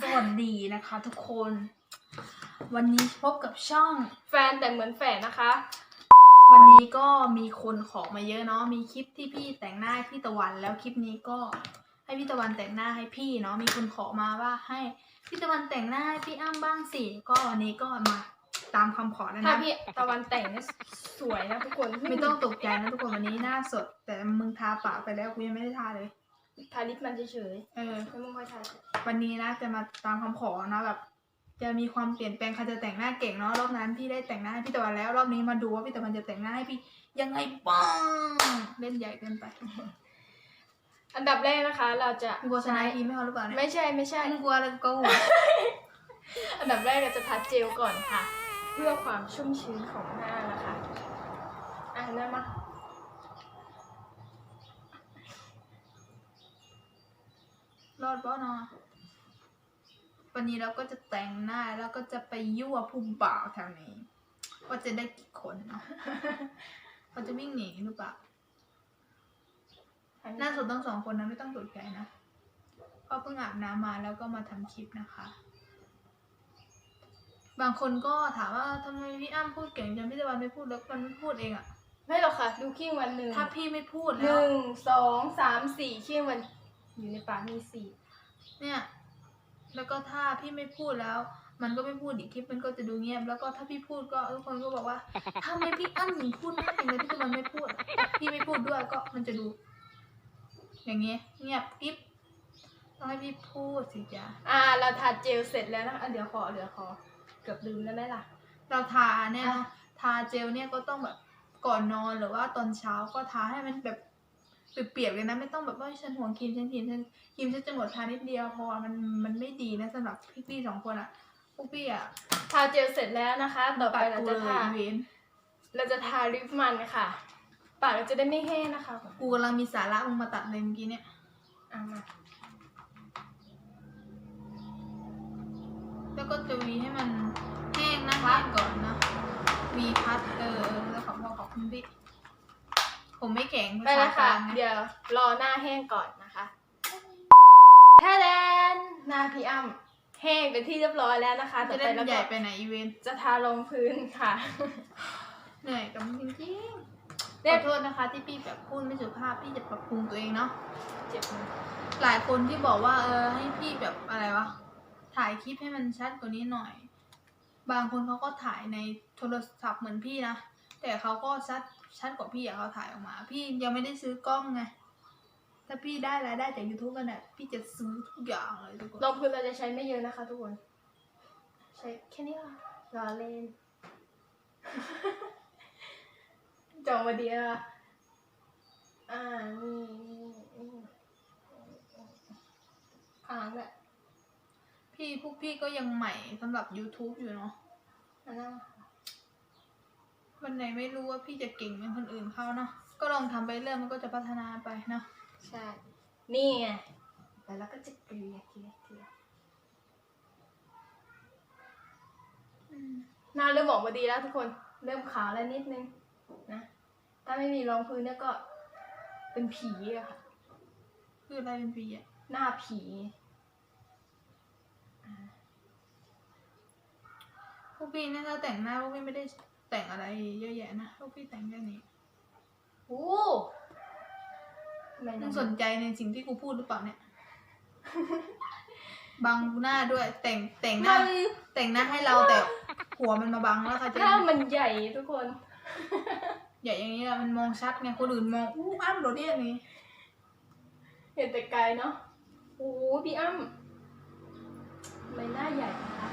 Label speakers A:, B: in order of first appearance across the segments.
A: สวัสดีนะคะทุกคน วันนี้พบกับช่อง
B: แฟนแต่เหมือนแฝดนะคะ
A: วันนี้ก็มีคนขอมาเยอะเนาะมีคลิปที่พี่แต่งหน้าให้พี่ตะวันแล้วคลิปนี้ก็ให้พี่ตะวันแต่งหน้าให้พี่เนาะมีคนขอมาว่าให้พี่ตะวันแต่งหน้าให้พี่อ้ำบ้างสิก็วันนี้ก็มาตามคำขอแล้ว
B: ถ้า
A: นะ
B: พี่ตะวันแต่งเนี่ยสวยนะทุกคน
A: ไม่ต้องตกใจนะทุกคนวันนี้หน้าสด แต่มึงทาปากไปแล้วกูยังไม่ได้ทาเลย
B: ทาลิปมันเฉย
A: เออ
B: ๆไม่ต้องค่อยทา
A: วันนี้นะจะมาตามคำขอนะแบบ จะมีความเปลี่ยนแปลงใครจะแต่งหน้าเก่งเนาะรอบนั้นพี่ได้แต่งหน้าให้พี่ตะวันแล้ว รอบนี้มาดูว่าพี่ตะวันจะแต่งหน้าให้พี่ยังไงบ้างเล่นใหญ่เกินไป
B: อันดับแรกนะคะ เราจะ
A: มีโฆษณาให้พี่ไม่เอาหรือเปล่าเนี่ย
B: ไม่ใช่ไม่ใช่
A: มึงกลัวอะไรกู
B: อันดับแรกเราจะทาเจลก่อนค่ะ เพื่อความชุ่มชื้นของหน้านะคะ อะนั่นมา
A: รอดป่ะเนาะวันนี้เราก็จะแต่งหน้าแล้วก็จะไปยั่วผู้บ่าวแถวนี้ ว่าจะได้กี่คนเนาะเขาจะวิ่งหนีหรือเปล่า
B: อัน
A: ห
B: นี้
A: น้าสดทั้งสองคนนะไม่ต้องตกใจนะเพราะเพิ่งอาบน้ำมาแล้วก็มาทำคลิปนะคะ บางคนก็ถามว่าทำไมพี่อ้ำพูดเก่งจังพี่ตะวันไม่พูดแล้วมันไม่พูดเองอะ
B: ไม่หรอกค่ะ ดูขี้วันหนึ่ง
A: ถ้าพี่ไม่พูด
B: ห
A: แล้ว
B: นึ่งสองสามสี่ขี้วัน อยู่ในปากมีสี่
A: เนี่ย แล้วก็ถ้าพี่ไม่พูดแล้ว มันก็ไม่พูดอีกคลิปมันก็จะดูเงียบ แล้วก็ถ้าพี่พูดก็ทุกคนก็บอกว่าทำไมพี่อ้ำถึงพูดมากจังเลยพี่ตะวันไม่พูดถ้าพี่ไม่พูดด้วยก็มันจะดู อย่างเงี้ยเงียบกิ๊บต้องให้พี่พูดสิจ๊ะ
B: อ่า เราทาเจลเสร็จแล้วนะคะอะเดี๋ยวขอเดี๋ยวขอ เกือบลืมแล้วไหมล่ะ
A: เราทาเนี่ยนะทาเจลเนี่ยก็ต้องแบบก่อนนอนหรือว่าตอนเช้าก็ทาให้มันแบบ เปียกๆเลยนะไม่ต้องแบบว่าฉันห่วงครีมฉันครีมฉันครีมฉันจะหมดทานิดเดียวเพราะว่ามันมันไม่ดีนะสำหรับพี่ๆสองคนอะพวกพี่อะ
B: ทาเจลเสร็จแล้วนะคะ ต่อไป
A: ปัด
B: เรา
A: กู
B: จะ
A: เลย
B: ทา
A: อีเวนต์
B: เราจะทาลิปมันค่ะ ปากเราจะได้ไม่แห้งนะคะ
A: กูกำลังมีสาระมึงมาตัดเลยเมื่อกี้เนี่ย
B: อะมา
A: แล้วก็จะวีให้มันแห้งนะแห้งก่อนนะวีพัดเออเออแล้วขอบคุณขอบคุณพี่ ผมไม่แข็ง
B: ไปแล้ว
A: ภาษาก
B: ค่ะ
A: ลางนะ
B: เดี๋ยวรอหน้าแห้งก่อนนะคะแท้แดนหน้าพี่อ้ำแห้งเป็นที่เรียบร้อยแล้วนะคะต่
A: จะ
B: อ
A: ได้
B: ไปแล้ว
A: ใหญ่
B: ก็
A: ไปไหนอีเวนต์
B: จะทาลงพื้นค่ะ
A: เหนื่อยกับมึงจริงๆ
B: เรี
A: ข
B: ย
A: อกโทษนะคะ ที่พี่แบบพูดไม่สุภาพพี่จะปรับปรุงตัวเองเนาะ
B: เจ็บมือ
A: หลายคนที่บอกว่าเออให้พี่แบบอะไรวะถ่ายคลิปให้มันชัดกว่านี้หน่อย บางคนเขาก็ถ่ายในโทรศัพท์เหมือนพี่นะ แต่เขาก็ชัด ชัดกว่าพี่อะเขาถ่ายออกมา พี่ยังไม่ได้ซื้อกล้องไง ถ้าพี่ได้รายได้จาก YouTube กันเนี่ยพี่จะซื้อทุกอย่างเลยทุกคน
B: ลงพื้นเราจะใช้ไม่เยอะนะคะทุกคน ใช้แค่นี้ค่ะรอเล่นจองมาดีละอ่า นี่นี่นี่ค้างแหละ
A: พี่พวกพี่ก็ยังใหม่สำหรับ YouTube อยู่เนาะ
B: อันนั้น
A: วันไหนไม่รู้ว่าพี่จะเก่งเหมือนคนอื่นเขาเนาะก็ลองทำไปเรื่อยมันก็จะพัฒนาไปเนาะ
B: ใช่ นี่ไงแต่เราก็จะเกลี่ยเกลี่ยเกลี่ย
A: อืม
B: หน้าเริ่มออกมาดีแล้วทุกคนเริ่มขาวแล้วนิดนึงนะ ถ้าไม่มีรองพื้นเนี่ยก็เป็นผีอะค่ะ
A: คืออะไรเป็นปีอะ
B: หน้าผี
A: พวกพี่เนี่ยถ้าแต่งหน้าพวกพี่ไม่ได้ แต่งอะไรเยอะแยะนะพวกพี่แต่งแค่นี้
B: โอ้ทำไม
A: มึ
B: นะ
A: งสนใจในสิ่งที่กูพูดหรือเปล่าเนี่ย บังหน้าด้วย แต่งแต่งหน้า
B: มัน
A: แต่งหน้าให้เราแต่หัวมันมาบังแล้วค่ะเจะ
B: ถ้ามันใหญ่ทุกคน
A: ใหญ่อย่างนี้ละมันมองชัดไงคนอื่นมองอู้อ้ำโดดเดี่ยงนี้
B: เห็นแต่ไกลเนาะโอ้พี่อ้ำทำไมหน้าใหญ่นะคะ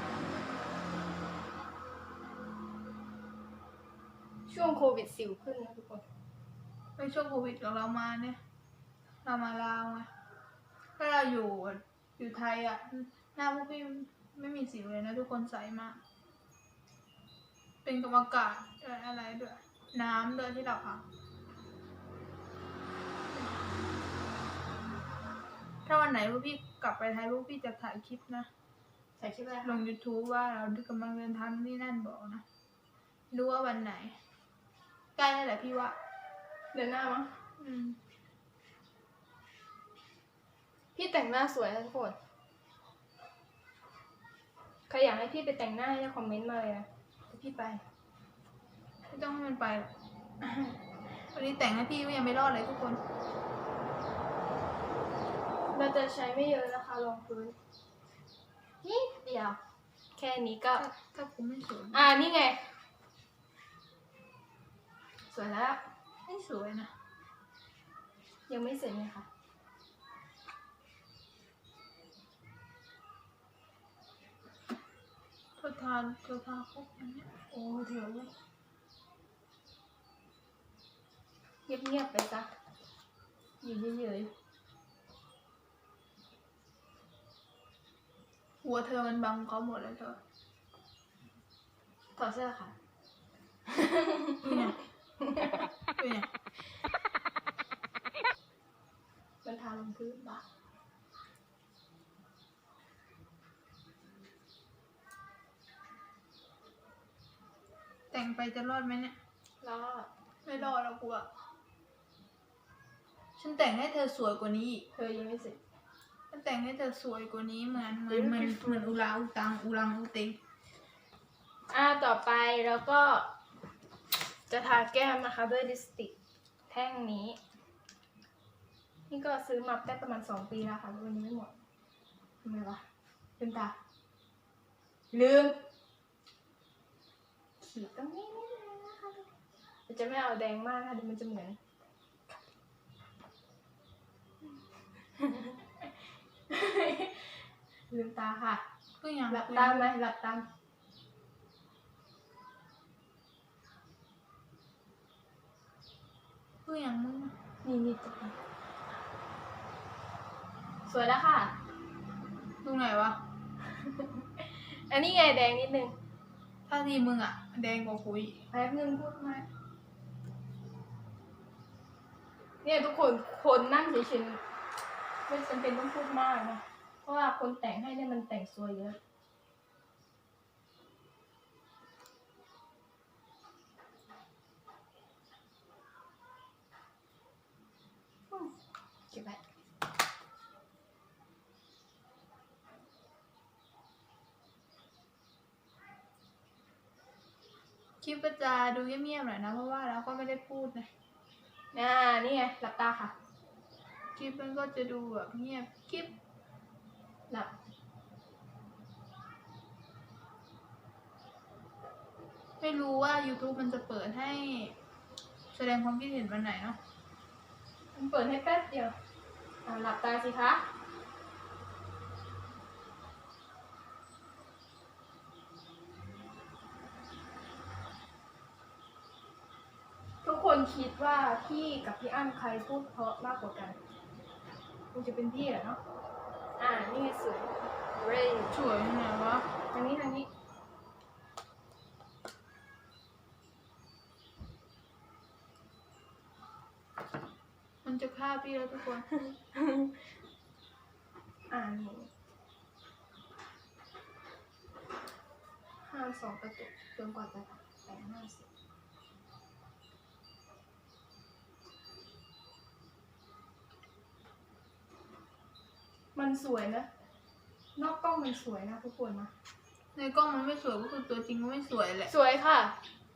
B: ช่วงโควิดสิวขึ้นนะทุกคน
A: ในช่วงโควิดของเรามาเนี่ย เรามาลาวไงถ้าเราอยู่อยู่ไทยอะ หน้าพวกพี่ไม่มีสิวเลยนะทุกคนใสมาก เป็นกับอากาศด้วยอะไรด้วยน้ำด้วยที่เราอาบถ้าวันไหนพวกพี่กลับไปไทยพวกพี่จะถ่ายคลิปนะ
B: ใส่คลิปอะไร
A: ล
B: คะ
A: ง YouTube ว่าเรากำลังเดินทางนี่นั่นบอกนะ รู้ว่าวันไหน ใกล้แล้วแหละพี่ว่า
B: เดือนหน้ามั้ง
A: อืม
B: พี่แต่งหน้าสวยนะทุกคนอยากให้พี่ไปแต่งหน้าให้คอมเมนต์มาเลยนะเดี๋ยวพี่ไป
A: ไม่ต้องให้มันไปหรอกวันนี้แต่งให้พี่ก็ยังไม่รอดเลยทุกคน
B: เราจะใช้ไม่เยอะนะคะรองพื้นนิดเดียว แค่นี้ก็
A: ถ้าถ้ากูไม่สวย
B: อ่านี่ไง สวยแล้ว
A: ไม่สวยนะ
B: ยังไม่เสร็จเลยค่ะ
A: เธอทานเธอทาครบอันเนี้ย
B: โอ้เถอะเว้ยเงียบๆไปซะอยู่เฉย
A: หัวเธอมันบังเขาหมดเลยเธอ
B: ๆถอดเสื้อค่ะ
A: ดูเนี่ยดูเนี่ย
B: มันทาลงพื้นบ้า
A: แต่งไปจะรอดไหมเนี่ย
B: แล้ว
A: ไม่รอดแล้วกูอะฉันแต่งให้เธอสวยกว่านี้อีก
B: เธอยังไม่เสร็จ
A: ฉันแต่งให้เธอสวยกว่านี้เหมือนเหมือนเหมือนเหมือนอุลาอุตังอุลังอุติง
B: อ่าต่อไปแล้วก็ จะทาแก้มนะคะด้วยลิปสติกแท่งนี้ นี่ก็ซื้อมาได้ประมาณสองปีแล้วค่ะวันนี้ไม่หมดทำไมวะลืมตา ลืม ขีดตรงนี้นิดนึงนะคะแต่จะไม่เอาแดงมากนะคะเดี๋ยวมันจะเหมือนลืมตาค่ะ
A: ก็อย่าง
B: หลับตาไหมหลับตา
A: ก็อย่างมึงอะ
B: นี่นี่ตรงนี้สวยแล้วค่ะ
A: ตรงไหนวะ
B: อันนี้ไงแดงนิดนึง
A: ถ้าทีมึงอะแดงกว่าคุย
B: แป๊บนึงพูดมาเนี่ยทุกคนคนนั่งเฉยๆไม่จำเป็นต้องพูดมากนะ เพราะว่าคนแต่งให้เนี่ยมันแต่งสวยเยอะ อืมเก็บไว้
A: คลิปก็จะดูเงียบๆหน่อยนะ เพราะว่าเราก็ไม่ได้พูดนะ
B: อ่านี่ไงหลับตาค่ะ
A: คลิปมันก็จะดูแบบเงียบคลิป
B: หลับ
A: ไม่รู้ว่า YouTube มันจะเปิดให้แสดงความคิดเห็นวันไหนเนาะ
B: มันเปิดให้แป๊บเดียวอ่าหลับตาสิคะ คนคิดว่าพี่กับพี่อ้ำใครพูดเพราะมากกว่ากันคงจะเป็นพี่แหละเนาะ อ่า นี่ไงสวยเรย
A: สวยยังไงวะ
B: ทางนี้ทางนี้
A: มันจะฆ่าพี่แล้วทุกคน
B: อ่านี่ห้ามสองกระตุกจนกว่าจะแต่งหน้าเสร็จ มันสวยนะ นอกกล้องมันสวยนะทุกคนนะ
A: ในกล้องมันไม่สวยก็คือตัวจริงก็ไม่สวยแหละ
B: สวยค่ะ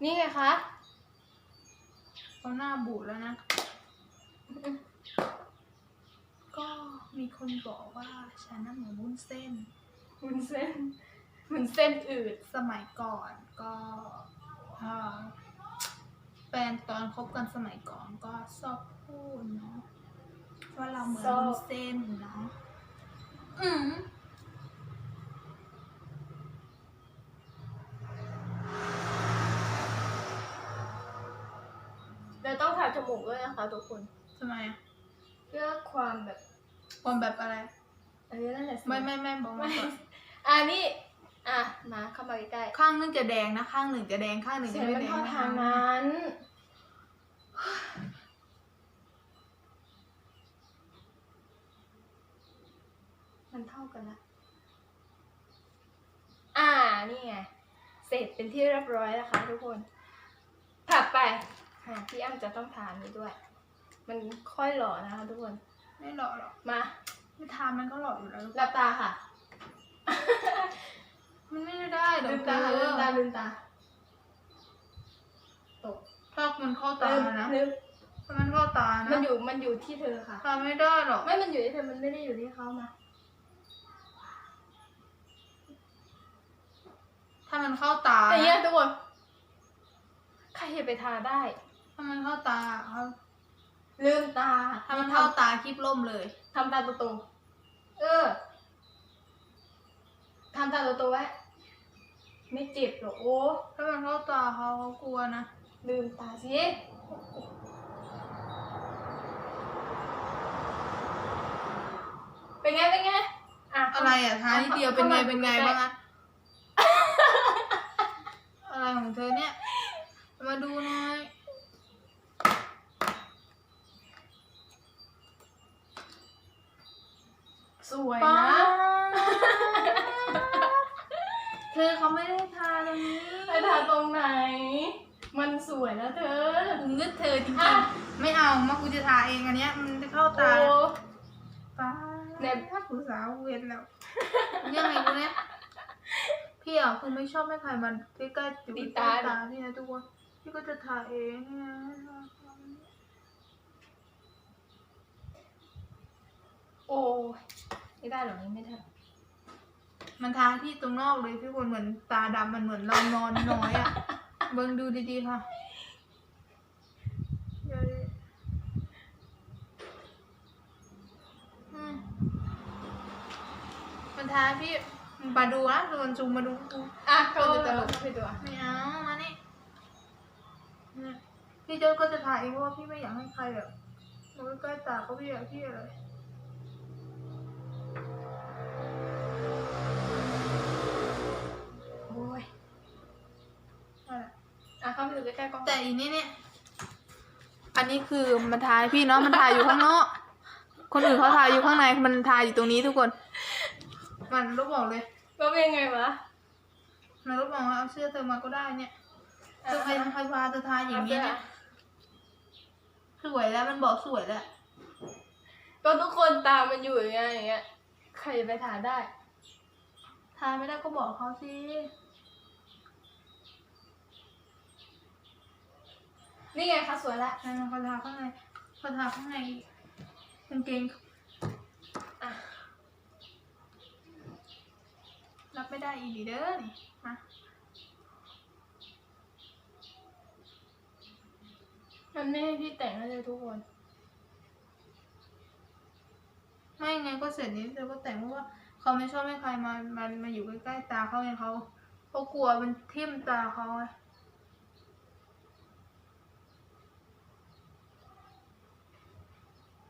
B: นี่ไงคะ
A: เขาหน้าบูดแล้วนะ ก็มีคนบอกว่าฉันน่ะเหมือนวุ้นเส้น
B: มุนเส้นมุนเส้นอืด
A: สมัยก่อนก็เอ่อแฟนตอนคบกันสมัยก่อนก็ชอบพูดเนาะว่าเราเหมือนวุ้นเส้นเนาะ อืม
B: แล้วต้องทาจมูกด้วยนะคะทุกคน
A: ทำไมอะ
B: เพื่อความแบบ
A: ความแบบอะไร
B: เออนั่นแหละสิ
A: ไม่ไม่ไม่บอกมา
B: ไม่
A: ก่อน
B: อ่านี่ อะมาเข้ามาใกล้ๆ
A: ข้างหนึงจะแดงนะ ข้างหนึ่งจะแดงข้างหนึ่ง
B: เสี
A: จะ
B: ยง
A: ไม่
B: มัน
A: แดง
B: เข้า
A: นะ
B: ทางนั้น มันเท่ากันละอ่า นี่ไง เสร็จเป็นที่เรียบร้อยแล้วค่ะทุกคน ถัดไปอะพี่อ้ำจะต้องทานนี้ด้วย มันค่อยหล่อนะคะทุกคน
A: ไม่หล่อหรอก
B: มา
A: ไม่ทานมันก็หล่ออยู่แล้ว
B: หลับตาค่ะ
A: มันไม่
B: มตา ตก
A: ถ้ามันเข้าตา
B: ลืม
A: นะ
B: ลืม
A: ถ้ามันเข้าตานะ
B: มันอยู่ มันอยู่ที่เธอค่ะ
A: ทำไม่ได้หรอก
B: ไม่ มันอยู่ที่เธอ มันไม่ได้อยู่ที่เขามา
A: ถ้ามันเข้าตา
B: แต่เนี้ย
A: นะ
B: ทุกคนใครจะไปทาได้
A: ถ้ามันเข้าตาเขา
B: ลืมตา
A: ถ้ามันเข้าตาคลิปล่มเลย
B: ทำตาโตๆเออทำตาโตๆไว้ไม่เจ็บหรอกโอ้
A: ถ้ามันเข้าตาเขาเขากลัวนะ
B: ลืมตาสิเป็นไงเป็นไงอะ
A: อะไรอะทานิดเดียวเป็นไงเป็นไงบ้างอะ อะไรของเธอเนี่ย มาดูหน่อย
B: สวย
A: ป๊า
B: นะ
A: เธอเขาไม่ได้ทาตรงนี้
B: ไปทาตรงไหน มันสวยนะเธอ
A: กูงึดเธอจริง
B: อะ
A: ๆไม่เอามากูจะทาเองอันเนี้ยมันจะเข้า
B: โอ้
A: ตาป้า
B: แนบ
A: ถ้ากูสาวเวรแล้วยังไงกูเนี่ย พี่อะคือไม่ชอบให้ใครมันใกล้ๆอยู่ใกล้ตาพี่นะทุกคนพี่ก็จะทาเองเนี่ย
B: โอ้ยไม่ได้หรอกนี่ไม่ได้
A: มันทาที่ตรงนอกเลยพี่คนเหมือนตาดำมันเหมือนเรานอนน้อยอะ เบิ่งดูดีๆค่ะเดี๋ยวดิอืมมันทาพี่ มาดูนะทุกคนซูมมาดูกู
B: อะเข้าไปตลกเข้าไปตัว
A: ไม่เอามานี่เนี่ยพี่โจ้ก็จะถ่ายเองเพราะว่าพี่ไม่อยากให้ใครแบบมาใกล้ๆตาเขาพี่อยากพี่อะไร
B: โอ้ย
A: นั่นแหละ
B: อะเข้าไปดูใกล้ๆกล้อง
A: แต่อีนี่เนี่ยอันนี้คือมันทายพี่เนาะมันทายอยู่ข้างนอกคนอื่นเขาทายอยู่ข้างในมันทายอยู่ตรงนี้ทุกคน มันรูปบอกเลย
B: ก็เป็นไงวะ
A: มันรูปบอกว่าเอาเสื้อเธอมาก็ได้เนี่ยเธอใครทำใครพาเธอทายอย่างนี้เนี่ยสวยแล้วมันบอกสวยแล้ว
B: ก็ทุกคนตามมันอยู่อย่างเงี้ยอย่างเงี้ยใครจะไปทาได้
A: ทายไม่ได้ก็บอกเขาสิ
B: นี่ไงคะสวยละ
A: ใช่มันเขาทาข้างในเขาทาข้างในกางเกง
B: อะ
A: รับไม่ได้อีหลีเด้อนี่มา
B: มันไม่ให้พี่แต่งให้เลยทุกคน
A: ไม่ไงก็เสร็จนี้เธอก็แต่งเพราะว่าเขาไม่ชอบให้ใครมามามาอยู่ใกล้ๆตาเขาไงเขาเขากลัวมันทิ่มตาเขาไง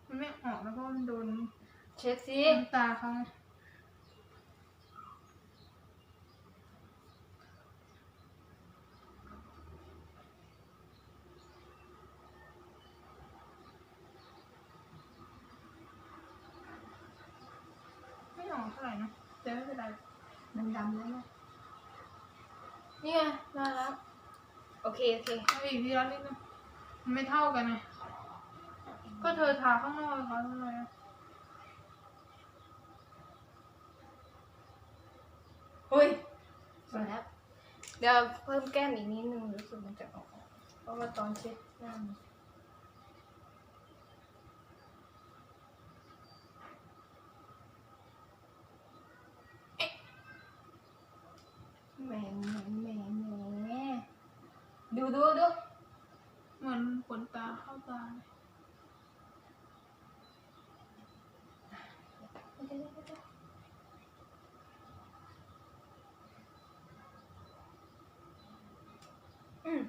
A: มันไม่ออกนะเพราะว่ามันโดน
B: เช็ดสิ
A: น้ำตาเขาไงไม่ออกเท่าไหร่นะแต่ไม่เป็นไร
B: มันดำแล้วนะนี่ไงมาแล้ว โอเคโอเค
A: เอาอีกทีละนิดนึงมันไม่เท่ากันไงก็เธอทาข้างนอกเขาทำไมอะ
B: เฮ้ย สวยแล้ว เดี๋ยวเพิ่มแก้มอีกนิดนึงรู้สึกมันจะออก เพราะว่าตอนเช็ดหน้ามัน แหมแหมแหมแหมดูดูดู
A: เหมือนขนตาเข้าตาเลย
B: อืม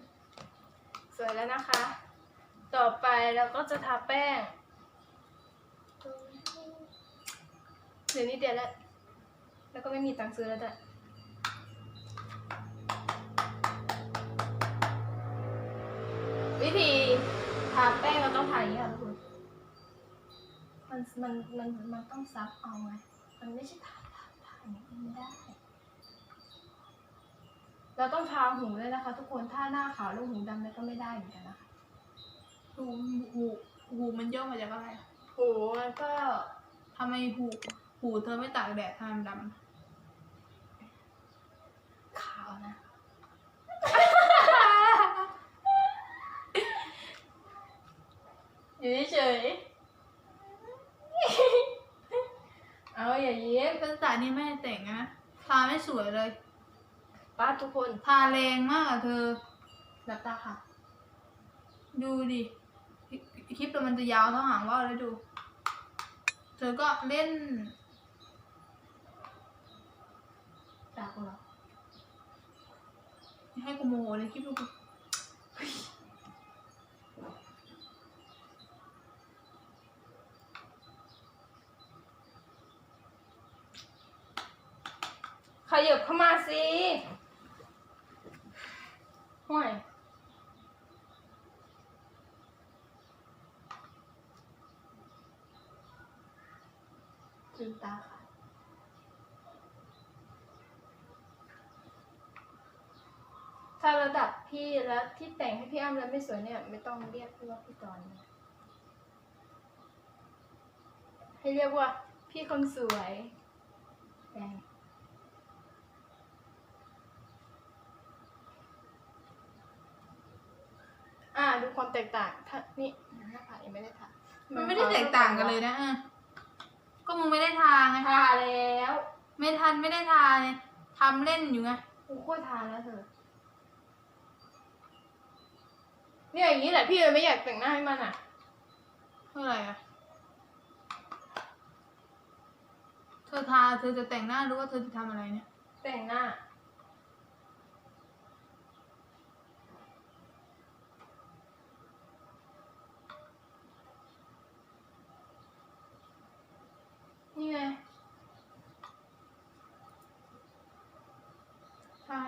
B: สวยแล้วนะคะ ต่อไปเราก็จะทาแป้งเหลือนิดเดียวแล้ว แล้วก็ไม่มีตังค์ซื้อแล้วจ้ะวิธีทา แป้งเราต้องทาอย่างนี้ค่ะทุกคนมันมันมันมันต้องซับเอาไงมันไม่ใช่ทาทาทาอย่างนี้ไม่ได้ เราต้องทาหูด้วยนะคะ ทุกคนถ้าหน้าขาวแล้วหูดำแล้วก็ไม่ได้เหมือนกันนะคะ
A: หูหูหูมันย่อมาจากอะไรอะ
B: หูมันก็
A: ทำไมหูหูเธอไม่ตากแดดทำไมมัน อ
B: ยู่เฉยเอาอย่าเย็บเป็นตา
A: นี่ไม่แต่งนะทาไม่สวยเลย
B: ป้าทุกคน
A: ทาแรงมากอะเธอ
B: หลับตาค่ะ
A: ดูดิคลิปเรามันจะยาวเท่าหางว่าวเลยดู เธอก็เล่น
B: ตากูเหรอ
A: ให้กูโมโหเลยคลิปดูกู
B: ยับเข้ามาสิห่วยลืมตาค่ะ ถ้าระดับพี่แล้วที่แต่งให้พี่อ้ำแล้วไม่สวยเนี่ย ไม่ต้องเรียกพี่ว่าพี่ตอนนะให้เรียกว่าพี่คนสวยแต่งอ่าดู ความแตกต่าง ถ้านี่หน้าผากยังไม่ได้ทา
A: มันไม่ได้แตกต่างกันเลยนะเออก็มึงไม่ได้ทาไง
B: ทาแล้ว
A: ไม่ทันไม่ได้ทาเนี่ยทำเล่นอยู่ไง
B: กูโคตรทาแล้วเธอ เนี่ยอย่างนี้แหละพี่เลยไม่อยากแต่งหน้าให้มันอะ
A: เท่าไหร่อะเธอทาเธอจะแต่งหน้าหรือว่าเธอจะทำอะไรเนี่ย
B: แต่งหน้า นี่ไง
A: ใช่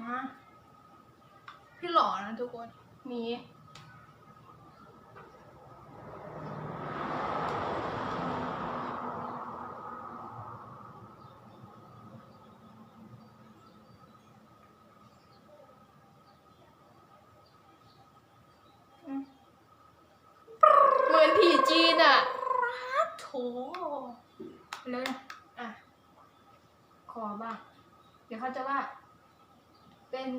A: ฮะพี่หล่อนะทุกคน
B: มี เหมือนผีจีนอะ
A: โถเลยนะ
B: อะ ขอบ้าง เดี๋ยวเขาจะว่า เป็น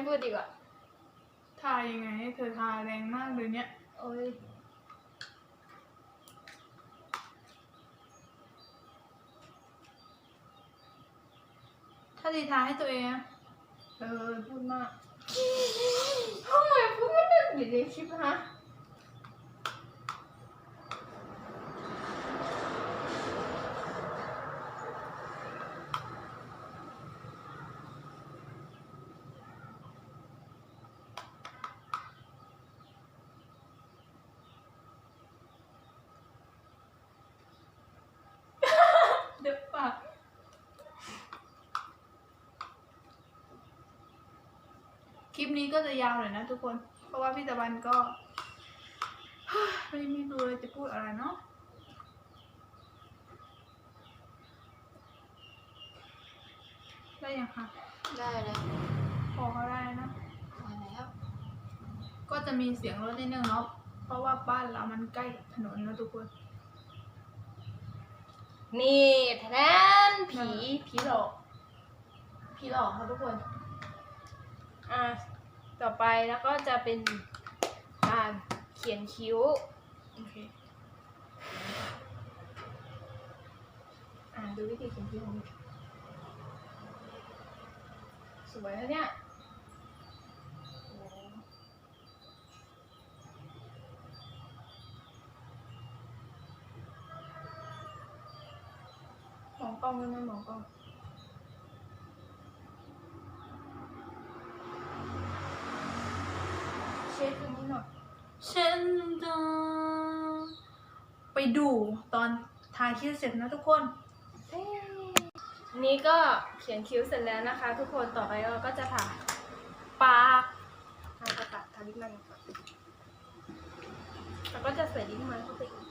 B: ไม่พูดดีกว่า
A: ทายังไงให้เธอทาแรงมากเลยเนี่ย
B: โอ้ย
A: ถ้าดีทาให้ตัวเองอะ
B: เออพูดมากทำไมพูดไม่ได้อยู่ในคลิปฮะ
A: เดี๋ยวปากคลิ ปนี้ก็จะยาวหน่อยนะทุกคน เพราะว่าพี่ตะวันก็ไม่ไม่รู้เลยจะพูดอะไรเนาะได้ยังคะ
B: ได้แล้ว
A: พอเขาได้นะ
B: มาแล้ว
A: ก็จะมีเสียงรถนิดนึงเนาะ เพราะว่าบ้านเรามันใกล้กับถนนแล้วทุกคน
B: นี่แทนผีผีหลอกผีหลอกค่ะทุกคน อ่า ต่อไปแล้วก็จะเป็นการเขียนคิ้ว
A: โอเค
B: อ่าดูวิธีเขียนคิ้วของมิวสวยแล้วเนี่ยโอ้มองกล้องด้วยนะมองกล้อง เช็ดตรงนี้หน่อย
A: ฉันต้องไป ดูตอนทายคิ้วเสร็จนะทุกคน
B: นี่ก็เขียนคิ้วเสร็จแล้วนะคะ ทุกคนต่อไปเราก็จะทาปากทาปากตัดทาลิปมันก่อนแล้วก็จะใส่ลิปมันเข้าไปอีก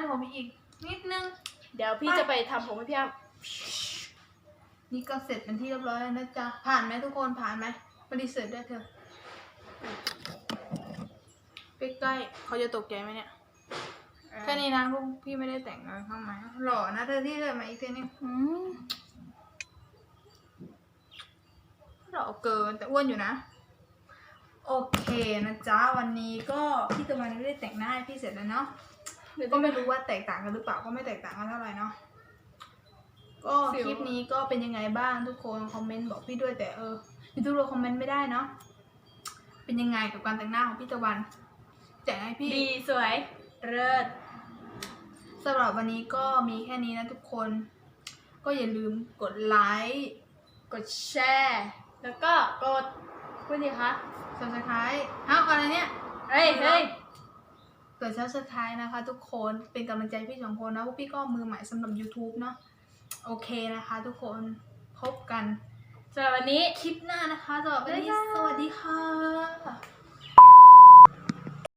A: มั่นผมอีกนิดนึง
B: เดี๋ยวพี่
A: ไป
B: จะไปทำผมให้พี่อ้ำ
A: นี่ก็เสร็จเป็นที่เรียบร้อยแล้วนะจ๊ะ ผ่านไหมทุกคนผ่านไหมปฏิเสธได้เถอะใกล้ๆเขาจะตกใจไหมเนี่ย แค่นี้นะพวกพี่ไม่ได้แต่งอะไรข้างในหล่อนะเธอที่เธอมาอีกทีนึง
B: อืม
A: หล่อเกินแต่อ้วนอยู่นะ โอเคนะจ๊ะ วันนี้ก็พี่ตะวันไม่ได้แต่งหน้าให้พี่เสร็จแล้วเนาะ
B: เดี๋ยว
A: ก็
B: ต้อง
A: ไม่รู้ว่าแตกต่างกันหรือเปล่าก็ไม่แตกต่างกันเท่าไหร่เนาะก็คลิปนี้ก็เป็นยังไงบ้างทุกคนคอมเมนต์บอกพี่ด้วยแต่เออพี่ทุกคนคอมเมนต์ไม่ได้เนาะเป็นยังไงกับการแต่งหน้าของพี่ตะวันแจกให้พี่
B: ดีสวยเลิศ
A: สำหรับวันนี้ก็มีแค่นี้นะทุกคน ก็อย่าลืมกดไลค์
B: กดแชร์แล้วก็กดพูดดีคะ
A: subscribe อ้าวอะไรเนี่ย
B: เฮ้ยเฮ้ย
A: กด subscribe นะคะ ทุกคนเป็นกำลังใจให้พี่สองคนนะพวกพี่ก็มือใหม่สำหรับ YouTube เนาะโอเคนะคะ ทุกคนพบกัน
B: สำหรับวันนี้
A: คลิปหน้านะคะสำหรับวันนี้
B: บ๊ายบาย
A: สวัสดีค่ะ